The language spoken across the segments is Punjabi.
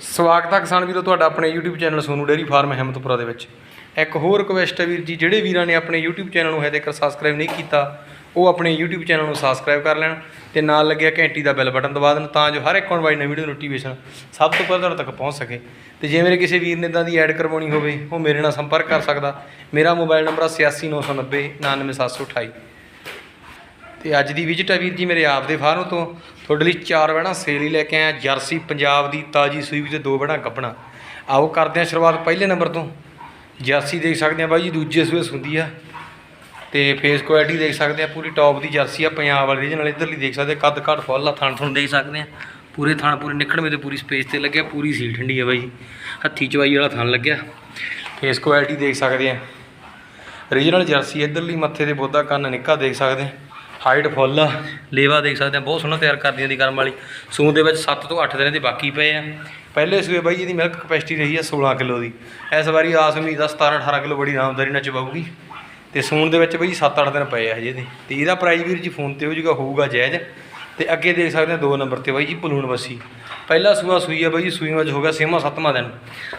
ਸਵਾਗਤ ਹੈ ਕਿਸਾਨ ਵੀਰੋ, ਤੁਹਾਡਾ ਆਪਣੇ YouTube channel Sonu dairy farm Himmatpura ਦੇ ਵਿੱਚ। ਇੱਕ ਹੋਰ ਰਿਕਵੈਸਟ ਹੈ ਵੀਰ ਜੀ, ਜਿਹੜੇ ਵੀਰਾਂ ਨੇ ਆਪਣੇ YouTube ਚੈਨਲ ਨੂੰ ਹਜੇ ਤੱਕ ਸਬਸਕ੍ਰਾਈਬ ਨਹੀਂ ਕੀਤਾ, ਉਹ ਆਪਣੇ YouTube ਚੈਨਲ ਨੂੰ ਸਬਸਕ੍ਰਾਈਬ ਕਰ ਲੈਣ ਤੇ ਨਾਲ ਲੱਗਿਆ ਘੰਟੀ ਦਾ ਬੈਲ ਬਟਨ ਦਬਾ ਦੇਣ ਤਾਂ ਜੋ ਹਰ ਇੱਕ ਆਉਣ ਵਾਲੀ ਨਵੀਂ ਵੀਡੀਓ ਨੋਟੀਫਿਕੇਸ਼ਨ ਸਭ ਤੋਂ ਪਹਿਲਾਂ ਤੁਹਾਡੇ ਤੱਕ ਪਹੁੰਚ ਸਕੇ। ਤੇ ਜੇ ਮੇਰੇ ਕਿਸੇ ਵੀਰ ਨੇ ਇਦਾਂ ਦੀ ਐਡ ਕਰਵਾਉਣੀ ਹੋਵੇ, ਉਹ ਮੇਰੇ ਨਾਲ ਸੰਪਰਕ ਕਰ ਸਕਦਾ। ਮੇਰਾ ਮੋਬਾਈਲ ਨੰਬਰ 86990 99728 ਤੇ ਅੱਜ ਦੀ ਵਿਜ਼ਿਟ ਆ ਵੀਰ ਜੀ ਮੇਰੇ ਆਪ ਦੇ ਫਾਰਮ ਤੋਂ। ਤੁਹਾਡੇ ਲਈ ਚਾਰ ਵਹਿਣਾ ਸੇਲ ਹੀ ਲੈ ਕੇ ਆਇਆ, ਜਰਸੀ, ਪੰਜਾਬ ਦੀ ਤਾਜੀ ਸੂਈ ਵੀ ਦੋ ਵਹਿਣਾ ਗੱਭਣਾ ਆਓ ਕਰਦੇ ਹਾਂ ਸ਼ੁਰੂਆਤ ਪਹਿਲੇ ਨੰਬਰ ਤੋਂ। ਜਰਸੀ ਦੇਖ ਸਕਦੇ ਆ ਬਾਈ ਜੀ, ਦੂਜੇ ਸੂਏ ਸੁੰਦੀ ਆ। ਤੇ ਫੇਸ ਕੁਆਲਿਟੀ ਦੇਖ ਸਕਦੇ ਆ ਪੂਰੀ ਟੌਪ ਦੀ ਜਰਸੀ ਆ, ਪੰਜਾਬ ਵਾਲੀ ਰੀਜਨਲ ਇਧਰਲੀ ਦੇਖ ਸਕਦੇ ਕੱਦ ਘੱਟ ਫੁੱਲ ਆ, ਥਣ ਥਣ ਦੇਖ ਸਕਦੇ ਆ ਪੂਰੇ ਥਣ ਪੂਰੇ ਨਿਕਲਵੇਂ ਤੇ ਪੂਰੀ ਸਪੇਸ ਤੇ ਲੱਗਿਆ, ਪੂਰੀ ਸੀਲ ਠੰਡੀ ਆ ਬਾਈ ਜੀ। ਹੱਥੀ ਚਵਾਈ ਵਾਲਾ ਥਣ ਲੱਗਿਆ। ਫੇਸ ਕੁਆਲਿਟੀ ਦੇਖ ਸਕਦੇ ਆ ਰੀਜਨਲ ਜਰਸੀ ਇਧਰਲੀ ਮੱਥੇ ਤੇ ਬੋਦਾ ਕੰਨ ਨਿੱਕਾ ਦੇਖ ਸਕਦੇ ਆ ਹਾਈਟ ਫੁੱਲ ਆ, ਲੇਵਾ ਦੇਖ ਸਕਦੇ ਆ, ਬਹੁਤ ਸੋਹਣਾ ਤਿਆਰ ਕਰਦੀਆਂ ਦੀ ਕਰਮ ਵਾਲੀ। ਸੂਨ ਦੇ ਵਿੱਚ 7 ਤੋਂ 8 ਦਿਨਾਂ ਦੇ ਬਾਕੀ ਪਏ ਆ। ਪਹਿਲੇ ਸੂਏ ਬਾਈ ਇਹਦੀ ਮਿਲਕ ਕਪੈਸਿਟੀ ਰਹੀ ਆ 16 ਕਿਲੋ ਦੀ। ਇਸ ਵਾਰੀ ਆਸ ਉਮੀਦ ਆ 17 18 ਕਿਲੋ ਬੜੀ ਆਰਾਮਦਾਰੀ ਨਾਲ ਚਬਾਊਗੀ। ਤੇ ਸੂਨ ਦੇ ਵਿੱਚ ਬਈ 7-8 ਦਿਨ ਪਏ ਆ ਹਜੇ ਦੇ ਤੇ ਇਹਦਾ ਪ੍ਰਾਈਸ ਵੀਰ ਜੀ ਫੋਨ ਤੇ ਹੋ ਜੂਗਾ ਹੋਊਗਾ ਜਾਇਜ਼। ਤੇ ਅੱਗੇ ਦੇਖ ਸਕਦੇ ਆ ਦੋ ਨੰਬਰ ਤੇ ਬਾਈ ਜੀ ਪਲੂਣ ਬੱਸੀ ਪਹਿਲਾ ਸੂਆ ਸੂਈ ਆ ਬਾਈ ਜੀ ਸੂਈ ਵਿੱਚ ਹੋ ਗਿਆ ਛੇਵਾਂ ਸੱਤਵਾਂ ਦਿਨ।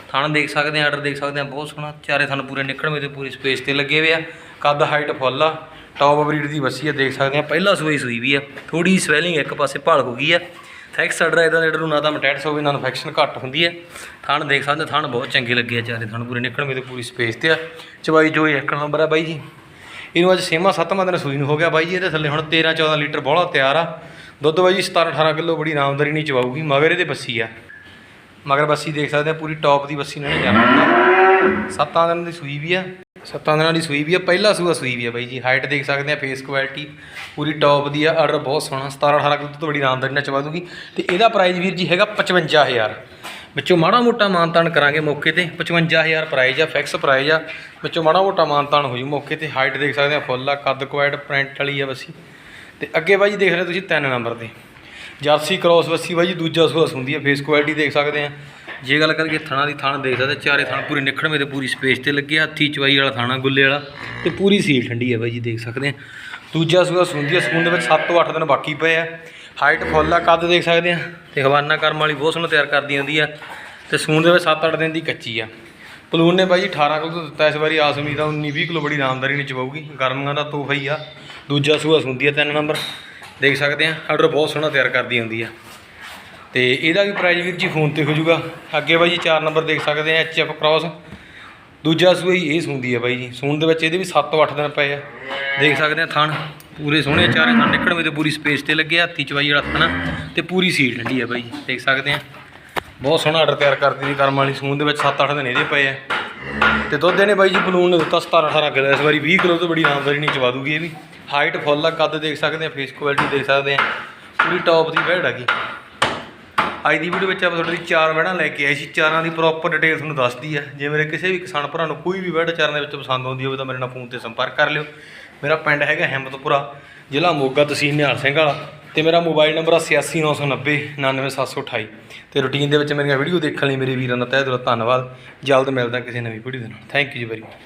ਥਣ ਦੇਖ ਸਕਦੇ ਆ ਆਰਡਰ ਦੇਖ ਸਕਦੇ ਆ, ਬਹੁਤ ਸੋਹਣਾ। ਚਾਰੇ ਥਣ ਪੂਰੇ ਨਿਕਲਵੇਂ ਤੇ ਪੂਰੀ ਸਪੇਸ ਤੇ ਲੱਗੇ ਹੋਏ ਆ। ਕੱਦ ਹਾਈਟ ਫੁੱਲ ਆ। ਟੌਪ ਬਰੀਡ ਦੀ ਬੱਸੀ ਆ ਦੇਖ ਸਕਦੇ ਆ ਪਹਿਲਾ ਸੂਈ ਸੂਈ ਵੀ ਆ। ਥੋੜੀ ਸਵੈਲਿੰਗ ਇੱਕ ਪਾਸੇ ਭਾਲ ਹੋ ਗਈ ਆ। ਥੈਕਸ ਅਡਰ ਇਹਦਾ ਜਿਹੜਾ ਨੂੰ ਨਾ ਤਾਂ ਮਟੈਟਸ ਹੋਵੇ ਨਾ ਇਨਫੈਕਸ਼ਨ ਘੱਟ ਹੁੰਦੀ ਹੈ ਥਣ ਦੇਖ ਸਕਦੇ ਥਣ ਬਹੁਤ ਚੰਗੇ ਲੱਗੇ ਆ ਚਾਰੇ ਥਣ ਪੂਰੇ ਨਿਕਲਵੇਂ ਤੇ ਪੂਰੀ ਸਪੇਸ ਤੇ ਆ। ਚਵਾਈ ਜੋ ਇੱਕ ਨੰਬਰ ਆ ਬਾਈ ਜੀ। ਇਹਨੂੰ ਅੱਜ ਛੇਵਾਂ ਸੱਤਵਾਂ ਦਿਨ ਸੂਈ ਨੂੰ ਹੋ ਗਿਆ ਬਾਈ ਜੀ ਇਹਦੇ ਥੱਲੇ ਹੁਣ 13 14 ਲੀਟਰ ਬੋਲਾ ਤਿਆਰ ਆ। ਦੁੱਧ ਬਾਈ ਜੀ 17 18 ਕਿਲੋ ਬੜੀ ਆਰਾਮਦਾਰੀ ਨਹੀਂ ਚਵਾਊਗੀ ਮਗਰ ਇਹਦੇ ਬੱਸੀ ਆ। ਮਗਰ ਬੱਸੀ ਦੇਖ ਸਕਦੇ ਆ ਪੂਰੀ ਟੌਪ ਦੀ ਬੱਸੀ ਨੇ ਜਾਣਾ ਹੁੰਦਾ। ਸੱਤਾਂ ਦਿਨ ਦੀ ਸੂਈ ਵੀ ਆ। ਸੱਤਾਂ ਦਿਨਾਂ ਦੀ ਸੂਈ ਵੀ ਆ, ਪਹਿਲਾ ਸੂਆ ਸੂਈ ਵੀ ਆ ਬਾਈ ਜੀ। ਹਾਈਟ ਦੇਖ ਸਕਦੇ ਆ ਫੇਸ ਕੁਆਲਿਟੀ ਪੂਰੀ ਟੌਪ ਦੀ ਆ ਆਰਡਰ ਬਹੁਤ ਸੋਹਣਾ 17 18 ਕਿਲੋ ਤੋਂ ਬੜੀ ਆਰਾਮਦਾਰੀ ਨਾਲ ਚਵਾ ਦੂਗੀ। ਤੇ ਇਹਦਾ ਪ੍ਰਾਈਸ ਵੀਰ ਜੀ ਹੈਗਾ 55000 ਵਿੱਚੋਂ ਮਾੜਾ ਮੋਟਾ ਮਾਨਤਾਨ ਕਰਾਂਗੇ ਮੌਕੇ ਤੇ 55000 ਪ੍ਰਾਈਜ਼ ਆ ਫਿਕਸ ਪ੍ਰਾਈਜ਼ ਆ। ਵਿੱਚੋਂ ਮਾੜਾ ਮੋਟਾ ਮਾਨਤਾਨ ਹੋ ਜੂ ਮੌਕੇ ਤੇ ਹਾਈਟ ਦੇਖ ਸਕਦੇ ਆ ਫੁੱਲ ਆ, ਕੱਦ ਕੁਆਇਟ ਪ੍ਰਿੰਟ ਵਾਲੀ ਆ ਬੱਸੀ। ਤੇ ਅੱਗੇ ਬਾਈ ਜੀ ਦੇਖ ਰਹੇ ਤੁਸੀਂ ਤਿੰਨ ਨੰਬਰ ਤੇ। ਜਰਸੀ ਕ੍ਰੋਸ ਬੱਸੀ ਬਾਈ ਜੀ, ਦੂਜਾ ਸੂਆ ਹੁੰਦੀ ਆ ਫੇਸ ਕੁਆਲਿਟੀ ਦੇਖ ਸਕਦੇ ਆ। ਜੇ ਗੱਲ ਕਰੀਏ ਥਣਾ ਦੀ ਥਾਣ ਦੇਖ ਸਕਦੇ ਚਾਰੇ ਥਾਣ ਪੂਰੇ ਨਿਕਲਵੇਂ ਤੇ ਪੂਰੀ ਸਪੇਸ ਤੇ ਲੱਗੇ ਆ, ਹੱਥੀ ਚਵਾਈ ਵਾਲਾ ਥਾਣਾ ਗੁੱਲੇ ਵਾਲਾ ਤੇ ਪੂਰੀ ਸੀਲ ਠੰਡੀ ਹੈ ਬਾਈ ਜੀ ਦੇਖ ਸਕਦੇ ਆ। ਦੂਜਾ ਸੂਆ ਸੁੰਦੀ ਆ ਸਕੂਨ ਦੇ ਵਿੱਚ 7 ਤੋਂ 8 ਦਿਨ ਬਾਕੀ ਪਏ ਆ। ਹਾਈਟ ਫੁੱਲ ਆ ਕੱਦ ਦੇਖ ਸਕਦੇ ਆ। ਤੇ ਹਵਾਨਾ ਕਰਮ ਵਾਲੀ ਬਹੁਤ ਸੋਹਣਾ ਤਿਆਰ ਕਰਦੀ ਹੁੰਦੀ ਆ। ਤੇ ਸੂਨ ਦੇ ਵਿੱਚ 7-8 ਦਿਨ ਦੀ ਕੱਚੀ ਆ। ਪਲੂਨ ਨੇ ਬਾਈ ਜੀ 18 ਕਿਲੋ ਤੋਂ ਦਿੱਤਾ ਇਸ ਵਾਰੀ ਆਸ ਉਮੀਦ ਆ 19-20 ਕਿਲੋ ਬੜੀ ਆਰਾਮਦਾਰੀ ਨਹੀਂ ਚਵਾਊਗੀ ਗਰਮੀਆਂ ਦਾ ਤੋਹਫਾ ਹੀ ਆ। ਦੂਜਾ ਸੂਆ ਸੁੰਦੀ ਆ ਤਿੰਨ ਨੰਬਰ। ਦੇਖ ਸਕਦੇ ਆ ਆਰਡਰ ਬਹੁਤ ਸੋਹਣਾ ਤਿਆਰ ਕਰਦੀ ਹੁੰਦੀ ਆ। ਤੇ ਇਹਦਾ ਵੀ ਪ੍ਰਾਈਜ਼ ਵੀਰ ਜੀ ਫੋਨ ਤੇ ਹੋ ਜਾਊਗਾ। ਅੱਗੇ ਬਾਈ ਜੀ 4 ਨੰਬਰ ਦੇਖ ਸਕਦੇ ਆ ਐਚ ਐਫ ਕ੍ਰਾਸ ਦੂਜਾ ਸੂਈ ਇਹ ਸੁੰਦੀ ਆ ਬਾਈ ਜੀ। ਸੂਣ ਦੇ ਵਿੱਚ ਇਹਦੇ ਵੀ 7 ਤੋਂ 8 ਦਿਨ ਪਏ ਆ। ਦੇਖ ਸਕਦੇ ਆ ਥਣ ਪੂਰੇ ਸੋਹਣੇ ਚਾਰੇ ਥਣ ਨਿਕਲਵੇਂ ਤੇ ਪੂਰੀ ਸਪੇਸ ਤੇ ਲੱਗੇ ਆ, ਹੱਥੀ ਚਵਾਈ ਵਾਲਾ ਥਣ ਤੇ ਪੂਰੀ ਸੀਲ ਠੰਡੀ ਆ ਬਾਈ ਜੀ। ਦੇਖ ਸਕਦੇ ਆ। ਬਹੁਤ ਸੋਹਣਾ ਆਰਡਰ ਤਿਆਰ ਕਰਦੀ ਦੀ ਕਰਮ ਵਾਲੀ ਸੂਣ ਦੇ ਵਿੱਚ 7-8 ਦਿਨ ਇਹਦੇ ਪਏ ਆ। ਤੇ ਦੁੱਧ ਇਹਨੇ ਬਾਈ ਜੀ ਬਲੂਨ ਨੇ ਦਿੱਤਾ 17-18 ਕਿਲੋ ਇਸ ਵਾਰੀ 20 ਕਿਲੋ ਤੋਂ ਬੜੀ ਆਮਦਨੀ ਨਹੀਂ ਚਵਾ ਦੂਗੀ ਇਹ ਵੀ। ਹਾਈਟ ਫੁੱਲ ਆ ਕੱਦ ਦੇਖ ਸਕਦੇ ਆ ਫੇਸ ਕੁਆਲਿਟੀ ਦੇਖ ਸਕਦੇ ਆ। ਪੂਰੀ ਟੌਪ ਦੀ ਵਹਿੜ ਹੈਗੀ ਅੱਜ ਦੀ ਵੀਡੀਓ ਵਿੱਚ ਆਪਾਂ ਤੁਹਾਡੇ ਲਈ ਚਾਰ ਵਹਿੜਾਂ ਲੈ ਕੇ ਆਏ ਸੀ। ਚਾਰਾਂ ਦੀ ਪ੍ਰੋਪਰ ਡਿਟੇਲ ਤੁਹਾਨੂੰ ਦੱਸਦੀ ਆ। ਜੇ ਮੇਰੇ ਕਿਸੇ ਵੀ ਕਿਸਾਨ ਭਰਾ ਨੂੰ ਕੋਈ ਵੀ ਵਹਿੜ ਚਾਰਾਂ ਦੇ ਵਿੱਚ ਪਸੰਦ ਆਉਂਦੀ ਹੋਵੇ ਤਾਂ ਮੇਰੇ ਨਾਲ ਫੋਨ ਤੇ ਸੰਪਰਕ ਕਰ ਲਿਓ। ਮੇਰਾ ਪਿੰਡ ਹੈਗਾ ਹਿੰਮਤਪੁਰਾ ਜ਼ਿਲ੍ਹਾ ਮੋਗਾ, ਤਹਿਸੀਲ ਨਿਹਾਲ ਸਿੰਘ ਵਾਲਾ। ਤੇ ਮੇਰਾ ਮੋਬਾਈਲ ਨੰਬਰ ਆ 869990 99728 ਤੇ ਰੂਟੀਨ ਦੇ ਵਿੱਚ ਮੇਰੀਆਂ ਵੀਡੀਓ ਦੇਖਣ ਲਈ ਮੇਰੇ ਵੀਰਾਂ ਦਾ ਤਹਿ ਦਿਲੋਂ ਧੰਨਵਾਦ। ਜਲਦ ਮਿਲਦਾ ਕਿਸੇ ਨਵੀਂ ਵੀਡੀਓ ਦੇ ਨਾਲ। ਥੈਂਕ ਯੂ ਜੀ ਵੈਰੀ ਮਚ